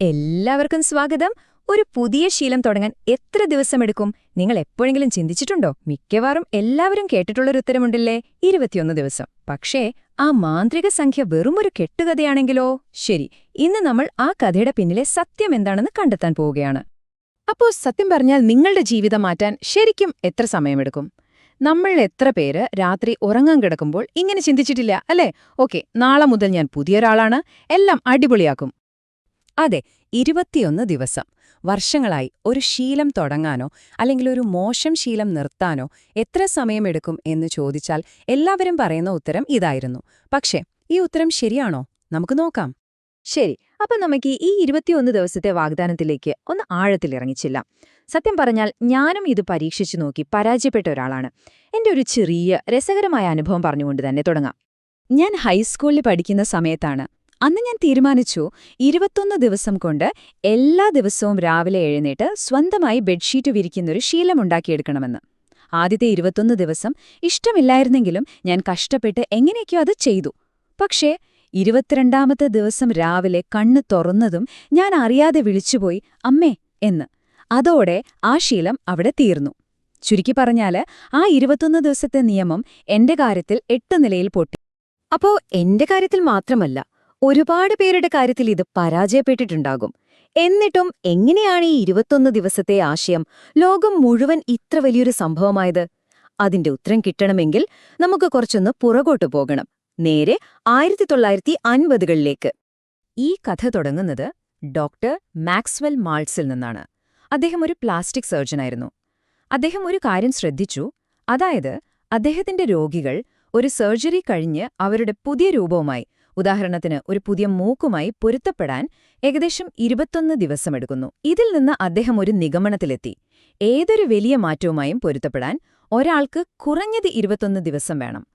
എല്ലാവർക്കും സ്വാഗതം. ഒരു പുതിയ ശീലം തുടങ്ങാൻ എത്ര ദിവസമെടുക്കും നിങ്ങൾ എപ്പോഴെങ്കിലും ചിന്തിച്ചിട്ടുണ്ടോ? മിക്കവാറും എല്ലാവരും കേട്ടിട്ടുള്ളൊരു ഉത്തരമുണ്ടല്ലേ? ഇരുപത്തിയൊന്ന് ദിവസം. പക്ഷേ ആ മാന്ത്രിക സംഖ്യ വെറുമൊരു കെട്ടുകഥയാണെങ്കിലോ? ശരി ഇന്ന് നമ്മൾ ആ കഥയുടെ പിന്നിലെ സത്യം എന്താണെന്ന് കണ്ടെത്താൻ പോവുകയാണ്. അപ്പോൾ സത്യം പറഞ്ഞാൽ നിങ്ങളുടെ ജീവിതം മാറ്റാൻ ശരിക്കും എത്ര സമയമെടുക്കും? നമ്മൾ എത്ര പേര് രാത്രി ഉറങ്ങാൻ കിടക്കുമ്പോൾ ഇങ്ങനെ ചിന്തിച്ചിട്ടില്ല അല്ലേ? ഓക്കെ നാളെ മുതൽ ഞാൻ പുതിയൊരാളാണ് എല്ലാം അടിപൊളിയാക്കും. അതെ ഇരുപത്തിയൊന്ന് ദിവസം. വർഷങ്ങളായി. ഒരു ശീലം തുടങ്ങാനോ അല്ലെങ്കിൽ ഒരു മോശം ശീലം നിർത്താനോ എത്ര സമയമെടുക്കും എന്ന് ചോദിച്ചാൽ എല്ലാവരും പറയുന്ന ഉത്തരം ഇതായിരുന്നു. പക്ഷേ ഈ ഉത്തരം ശരിയാണോ? നമുക്ക് നോക്കാം. ശരി. അപ്പം നമുക്ക് ഈ ഇരുപത്തിയൊന്ന് ദിവസത്തെ വാഗ്ദാനത്തിലേക്ക് ഒന്ന് ആഴത്തിലിറങ്ങിച്ചില്ല സത്യം പറഞ്ഞാൽ ഞാനും ഇത് പരീക്ഷിച്ചു നോക്കി പരാജയപ്പെട്ട ഒരാളാണ്. എന്റെ ഒരു ചെറിയ രസകരമായ അനുഭവം പറഞ്ഞുകൊണ്ട് തന്നെ തുടങ്ങാം. ഞാൻ ഹൈസ്കൂളിൽ പഠിക്കുന്ന സമയത്താണ് അന്ന് ഞാൻ തീരുമാനിച്ചു ഇരുപത്തൊന്ന് ദിവസം കൊണ്ട് എല്ലാ ദിവസവും രാവിലെ എഴുന്നേറ്റ് സ്വന്തമായി ബെഡ്ഷീറ്റ് വിരിക്കുന്നൊരു ശീലമുണ്ടാക്കിയെടുക്കണമെന്ന് ആദ്യത്തെ ഇരുപത്തൊന്ന് ദിവസം ഇഷ്ടമില്ലായിരുന്നെങ്കിലും ഞാൻ കഷ്ടപ്പെട്ട് എങ്ങനെയൊക്കെയോ അത് ചെയ്തു. പക്ഷേ ഇരുപത്തിരണ്ടാമത്തെ ദിവസം രാവിലെ കണ്ണ് തുറന്നതും ഞാൻ അറിയാതെ വിളിച്ചുപോയി അമ്മേ എന്ന്. അതോടെ ആ ശീലം അവിടെ തീർന്നു. ചുരുക്കി പറഞ്ഞാൽ ആ ഇരുപത്തൊന്ന് ദിവസത്തെ നിയമം എന്റെ കാര്യത്തിൽ എട്ട് നിലയിൽ പൊട്ടി. അപ്പോ എന്റെ കാര്യത്തിൽ മാത്രമല്ല ഒരുപാട് പേരുടെ കാര്യത്തിൽ ഇത് പരാജയപ്പെട്ടിട്ടുണ്ടാകും. എന്നിട്ടും എങ്ങനെയാണ് ഈ ഇരുപത്തൊന്ന് ദിവസത്തെ ആശയം ലോകം മുഴുവൻ ഇത്ര വലിയൊരു സംഭവമായത്? അതിന്റെ ഉത്തരം കിട്ടണമെങ്കിൽ നമുക്ക് കുറച്ചൊന്ന് പുറകോട്ട് പോകണം. നേരെ ആയിരത്തി തൊള്ളായിരത്തി അൻപതുകളിലേക്ക് ഈ കഥ തുടങ്ങുന്നത് ഡോക്ടർ മാക്സ്വെൽ മാൾസിൽ നിന്നാണ്. അദ്ദേഹം ഒരു പ്ലാസ്റ്റിക് സർജനായിരുന്നു അദ്ദേഹം ഒരു കാര്യം ശ്രദ്ധിച്ചു. അതായത് അദ്ദേഹത്തിന്റെ രോഗികൾ ഒരു സർജറി കഴിഞ്ഞ് അവരുടെ പുതിയ രൂപവുമായി ഉദാഹരണത്തിന് ഒരു പുതിയ മൂക്കുമായി പൊരുത്തപ്പെടാൻ ഏകദേശം ഇരുപത്തൊന്ന് ദിവസമെടുക്കുന്നു. ഇതിൽ നിന്ന് അദ്ദേഹം ഒരു നിഗമനത്തിലെത്തി. ഏതൊരു വലിയ മാറ്റവുമായും പൊരുത്തപ്പെടാൻ ഒരാൾക്ക് കുറഞ്ഞത് ഇരുപത്തൊന്ന് ദിവസം വേണം.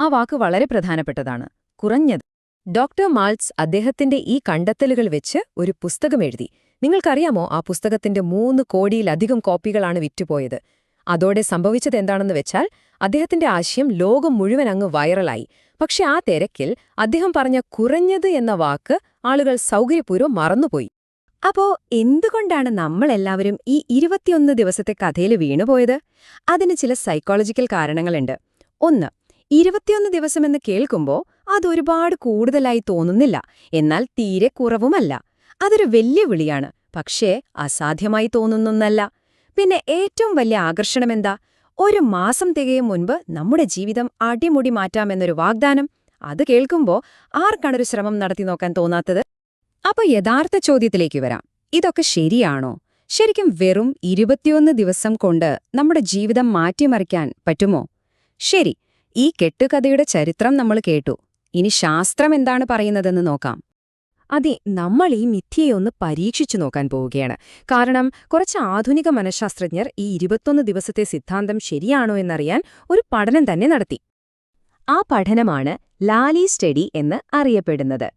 ആ വാക്ക് വളരെ പ്രധാനപ്പെട്ടതാണ്. കുറഞ്ഞത്. ഡോക്ടർ മാൾസ് അദ്ദേഹത്തിന്റെ ഈ കണ്ടെത്തലുകൾ വെച്ച് ഒരു പുസ്തകം എഴുതി. നിങ്ങൾക്കറിയാമോ ആ പുസ്തകത്തിന്റെ മൂന്ന് കോടിയിലധികം കോപ്പികളാണ് വിറ്റുപോയത്. അതോടെ സംഭവിച്ചത് എന്താണെന്ന് വെച്ചാൽ അദ്ദേഹത്തിന്റെ ആശയം ലോകം മുഴുവൻ അങ്ങ് വൈറലായി. പക്ഷെ ആ തിരക്കിൽ അദ്ദേഹം പറഞ്ഞ കുറഞ്ഞത് എന്ന വാക്ക് ആളുകൾ സൗകര്യപൂർവം മറന്നുപോയി. അപ്പോ എന്തുകൊണ്ടാണ് നമ്മളെല്ലാവരും ഈ ഇരുപത്തിയൊന്ന് ദിവസത്തെ കഥയിൽ വീണുപോയത്? അതിന് ചില സൈക്കോളജിക്കൽ കാരണങ്ങളുണ്ട്. ഒന്ന് ഇരുപത്തിയൊന്ന് ദിവസമെന്ന് കേൾക്കുമ്പോൾ അതൊരുപാട് കൂടുതലായി തോന്നുന്നില്ല. എന്നാൽ തീരെ കുറവുമല്ല. അതൊരു വെല്ലുവിളിയാണ്. പക്ഷേ അസാധ്യമായി തോന്നുന്നൊന്നല്ല. പിന്നെ ഏറ്റവും വലിയ ആകർഷണമെന്താ ഒരു മാസം തികയും മുൻപ് നമ്മുടെ ജീവിതം അടിമുടി മാറ്റാമെന്നൊരു വാഗ്ദാനം. അത് കേൾക്കുമ്പോൾ ആർക്കാണൊരു ശ്രമം നടത്തി നോക്കാൻ തോന്നാത്തത്? അപ്പൊ യഥാർത്ഥ ചോദ്യത്തിലേക്ക് വരാം. ഇതൊക്കെ ശരിയാണോ? ശരിക്കും വെറും ഇരുപത്തിയൊന്ന് ദിവസം കൊണ്ട് നമ്മുടെ ജീവിതം മാറ്റിമറിക്കാൻ പറ്റുമോ? ശരി ഈ കെട്ടുകഥയുടെ ചരിത്രം നമ്മൾ കേട്ടു. ഇനി ശാസ്ത്രം എന്താണ് പറയുന്നതെന്ന് നോക്കാം. അതെ നമ്മൾ ഈ മിഥ്യയെ ഒന്ന് പരീക്ഷിച്ചു നോക്കാൻ പോവുകയാണ്. കാരണം കുറച്ച് ആധുനിക മനഃശാസ്ത്രജ്ഞർ ഈ ഇരുപത്തൊന്ന് ദിവസത്തെ സിദ്ധാന്തം ശരിയാണോ എന്നറിയാൻ ഒരു പഠനം തന്നെ നടത്തി. ആ പഠനമാണ് ലാലി സ്റ്റഡി എന്ന് അറിയപ്പെടുന്നത്.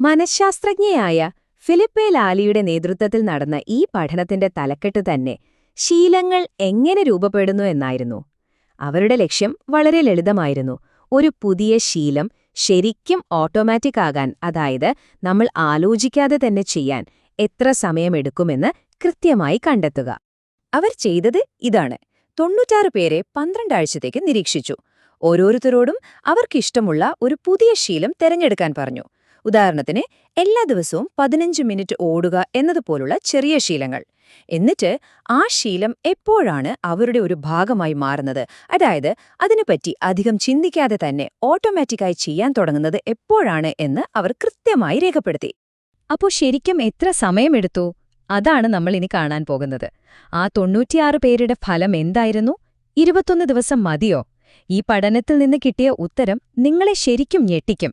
മനഃശാസ്ത്രജ്ഞയായ ഫിലിപ്പെ ലാലിയുടെ നേതൃത്വത്തിൽ നടന്ന ഈ പഠനത്തിന്റെ തലക്കെട്ട് തന്നെ ശീലങ്ങൾ എങ്ങനെ രൂപപ്പെടുന്നു എന്നായിരുന്നു. അവരുടെ ലക്ഷ്യം വളരെ ലളിതമായിരുന്നു. ഒരു പുതിയ ശീലം ശരിക്കും ഓട്ടോമാറ്റിക് ആകാൻ അതായത് നമ്മൾ ആലോചിക്കാതെ തന്നെ ചെയ്യാൻ എത്ര സമയമെടുക്കുമെന്ന് കൃത്യമായി കണ്ടെത്തുക. അവർ ചെയ്തത് ഇതാണ്. തൊണ്ണൂറ്റാറ് പേരെ പന്ത്രണ്ടാഴ്ചത്തേക്ക് നിരീക്ഷിച്ചു. ഓരോരുത്തരോടും അവർക്കിഷ്ടമുള്ള ഒരു പുതിയ ശീലം തെരഞ്ഞെടുക്കാൻ പറഞ്ഞു. ഉദാഹരണത്തിന് എല്ലാ ദിവസവും പതിനഞ്ച് മിനിറ്റ് ഓടുക എന്നതുപോലുള്ള ചെറിയ ശീലങ്ങൾ. എന്നിട്ട് ആ ശീലം എപ്പോഴാണ് അവരുടെ ഒരു ഭാഗമായി മാറുന്നത്? അതായത് അതിനെപ്പറ്റി അധികം ചിന്തിക്കാതെ തന്നെ ഓട്ടോമാറ്റിക്കായി ചെയ്യാൻ തുടങ്ങുന്നത് എപ്പോഴാണ് എന്ന് അവർ കൃത്യമായി രേഖപ്പെടുത്തി. അപ്പോൾ ശരിക്കും എത്ര സമയമെടുത്തു? അതാണ് നമ്മൾ ഇനി കാണാൻ പോകുന്നത്. ആ തൊണ്ണൂറ്റിയാറ് പേരുടെ ഫലം എന്തായിരുന്നു? ഇരുപത്തൊന്ന് ദിവസം മതിയോ? ഈ പഠനത്തിൽ നിന്ന് കിട്ടിയ ഉത്തരം നിങ്ങളെ ശരിക്കും ഞെട്ടിക്കും.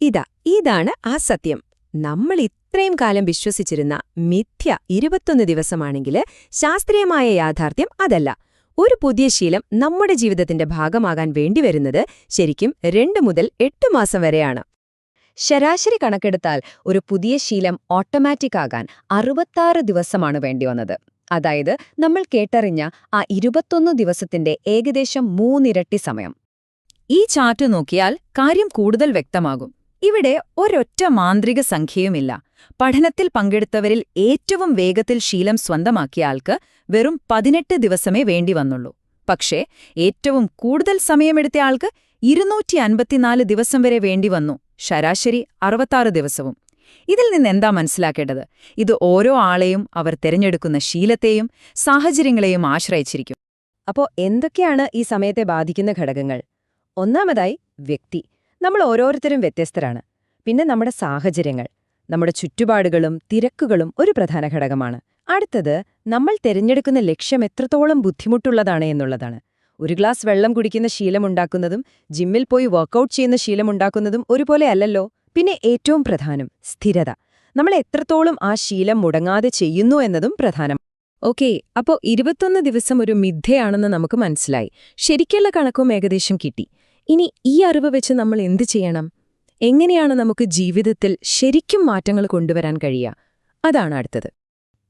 ഇതാ ഇതാണ് ആ സത്യം. നമ്മൾ ഇത്രയും കാലം വിശ്വസിച്ചിരുന്ന മിഥ്യ ഇരുപത്തൊന്ന് ദിവസമാണെങ്കിൽ ശാസ്ത്രീയമായ യാഥാർത്ഥ്യം അതല്ല. ഒരു പുതിയ ശീലം നമ്മുടെ ജീവിതത്തിന്റെ ഭാഗമാകാൻ വേണ്ടിവരുന്നത് ശരിക്കും രണ്ട് മുതൽ എട്ട് മാസം വരെയാണ്. ശരാശരി കണക്കെടുത്താൽ ഒരു പുതിയ ശീലം ഓട്ടോമാറ്റിക് ആകാൻ അറുപത്താറ് ദിവസമാണ് വേണ്ടിവന്നത് അതായത് നമ്മൾ കേട്ടറിഞ്ഞ ആ ഇരുപത്തൊന്ന് ദിവസത്തിന്റെ ഏകദേശം മൂന്നിരട്ടി സമയം. ഈ ചാർട്ട് നോക്കിയാൽ കാര്യം കൂടുതൽ വ്യക്തമാകും. ഇവിടെ ഒരൊറ്റ മാന്ത്രിക സംഖ്യയുമില്ല. പഠനത്തിൽ പങ്കെടുത്തവരിൽ ഏറ്റവും വേഗത്തിൽ ശീലം സ്വന്തമാക്കിയ ആൾക്ക് വെറും പതിനെട്ട് ദിവസമേ വേണ്ടി വന്നുള്ളൂ. പക്ഷേ ഏറ്റവും കൂടുതൽ സമയമെടുത്ത ആൾക്ക് ഇരുന്നൂറ്റി അൻപത്തിനാല് ദിവസം വരെ വേണ്ടി വന്നു. ശരാശരി അറുപത്താറ് ദിവസവും. ഇതിൽ നിന്ന് എന്താ മനസ്സിലാക്കേണ്ടത്? ഇത് ഓരോ ആളെയും അവർ തിരഞ്ഞെടുക്കുന്ന ശീലത്തെയും സാഹചര്യങ്ങളെയും ആശ്രയിച്ചിരിക്കും. അപ്പോൾ എന്തൊക്കെയാണ് ഈ സമയത്തെ ബാധിക്കുന്ന ഘടകങ്ങൾ? ഒന്നാമതായി വ്യക്തി. നമ്മൾ ഓരോരുത്തരും വ്യത്യസ്തരാണ്. പിന്നെ നമ്മുടെ സാഹചര്യങ്ങൾ നമ്മുടെ ചുറ്റുപാടുകളും തിരക്കുകളും ഒരു പ്രധാന ഘടകമാണ്. അടുത്തത് നമ്മൾ തിരഞ്ഞെടുക്കുന്ന ലക്ഷ്യം എത്രത്തോളം ബുദ്ധിമുട്ടുള്ളതാണ് എന്നുള്ളതാണ്. ഒരു ഗ്ലാസ് വെള്ളം കുടിക്കുന്ന ശീലമുണ്ടാക്കുന്നതും ജിമ്മിൽ പോയി വർക്കൗട്ട് ചെയ്യുന്ന ശീലമുണ്ടാക്കുന്നതും ഒരുപോലെ അല്ലല്ലോ. പിന്നെ ഏറ്റവും പ്രധാനം സ്ഥിരത. നമ്മൾ എത്രത്തോളം ആ ശീലം മുടങ്ങാതെ ചെയ്യുന്നു എന്നതും പ്രധാനം. ഓക്കെ അപ്പോ ഇരുപത്തൊന്ന് ദിവസം ഒരു മിഥ്യയാണെന്ന് നമുക്ക് മനസ്സിലായി. ശരിക്കുള്ള കണക്കും ഏകദേശം കിട്ടി. ഇനി ഈ അറിവ് വെച്ച് നമ്മൾ എന്ത് ചെയ്യണം? എങ്ങനെയാണ് നമുക്ക് ജീവിതത്തിൽ ശരിക്കും മാറ്റങ്ങൾ കൊണ്ടുവരാൻ കഴിയുക? അതാണ് അടുത്തത്.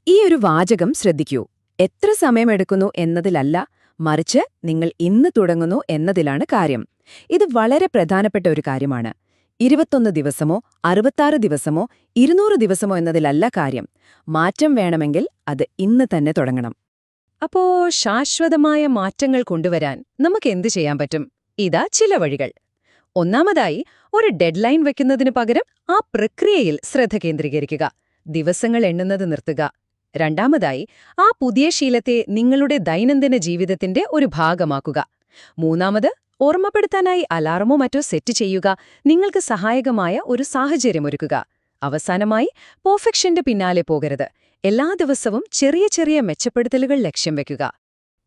ഈ ഒരു വാചകം ശ്രദ്ധിക്കൂ. എത്ര സമയമെടുക്കുന്നു എന്നതിലല്ല മറിച്ച് നിങ്ങൾ ഇന്ന് തുടങ്ങുന്നു എന്നതിലാണ് കാര്യം. ഇത് വളരെ പ്രധാനപ്പെട്ട ഒരു കാര്യമാണ്. ഇരുപത്തൊന്ന് ദിവസമോ അറുപത്താറ് ദിവസമോ ഇരുന്നൂറ് ദിവസമോ എന്നതിലല്ല കാര്യം. മാറ്റം വേണമെങ്കിൽ അത് ഇന്ന് തന്നെ തുടങ്ങണം. അപ്പോ ശാശ്വതമായ മാറ്റങ്ങൾ കൊണ്ടുവരാൻ നമുക്ക് എന്തു ചെയ്യാൻ പറ്റും? ഇതാ ചില വഴികൾ. ഒന്നാമതായി ഒരു ഡെഡ്ലൈൻ വെക്കുന്നതിന് പകരം ആ പ്രക്രിയയിൽ ശ്രദ്ധ കേന്ദ്രീകരിക്കുക. ദിവസങ്ങൾ എണ്ണുന്നത് നിർത്തുക. രണ്ടാമതായി ആ പുതിയ ശീലത്തെ നിങ്ങളുടെ ദൈനംദിന ജീവിതത്തിന്റെ ഒരു ഭാഗമാക്കുക. മൂന്നാമത് ഓർമ്മപ്പെടുത്താനായി അലാറമോ മറ്റോ സെറ്റ് ചെയ്യുക. നിങ്ങൾക്ക് സഹായകമായ ഒരു സാഹചര്യമൊരുക്കുക അവസാനമായി പെർഫെക്ഷന്റെ പിന്നാലെ പോകരുത്. എല്ലാ ദിവസവും ചെറിയ ചെറിയ മെച്ചപ്പെടുത്തലുകൾ ലക്ഷ്യം വെക്കുക.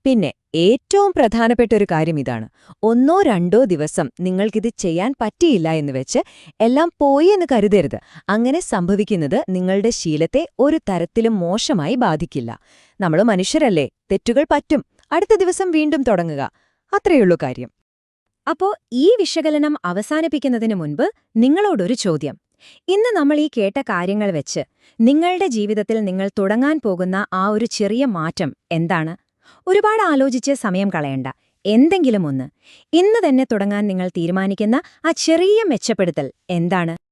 പിന്നെ ഏറ്റവും പ്രധാനപ്പെട്ട ഒരു കാര്യം ഇതാണ്. ഒന്നോ രണ്ടോ ദിവസം നിങ്ങൾക്കിത് ചെയ്യാൻ പറ്റിയില്ല എന്ന് വെച്ച് എല്ലാം പോയി എന്ന് കരുതരുത്. അങ്ങനെ സംഭവിക്കുന്നത് നിങ്ങളുടെ ശീലത്തെ ഒരു തരത്തിലും മോശമായി ബാധിക്കില്ല. നമ്മൾ മനുഷ്യരല്ലേ? തെറ്റുകൾ പറ്റും. അടുത്ത ദിവസം വീണ്ടും തുടങ്ങുക. അത്രയുള്ളൂ കാര്യം. അപ്പോ ഈ വിശകലനം അവസാനിപ്പിക്കുന്നതിന് മുൻപ് നിങ്ങളോടൊരു ചോദ്യം. ഇന്ന് നമ്മൾ ഈ കേട്ട കാര്യങ്ങൾ വെച്ച് നിങ്ങളുടെ ജീവിതത്തിൽ നിങ്ങൾ തുടങ്ങാൻ പോകുന്ന ആ ഒരു ചെറിയ മാറ്റം എന്താണ്? ഒരുപാട് ആലോചിച്ച് സമയം കളയണ്ട. എന്തെങ്കിലും ഒന്ന്. ഇന്ന് തന്നെ തുടങ്ങാൻ നിങ്ങൾ തീരുമാനിക്കുന്ന ആ ചെറിയ മെച്ചപ്പെടുത്തൽ എന്താണ്?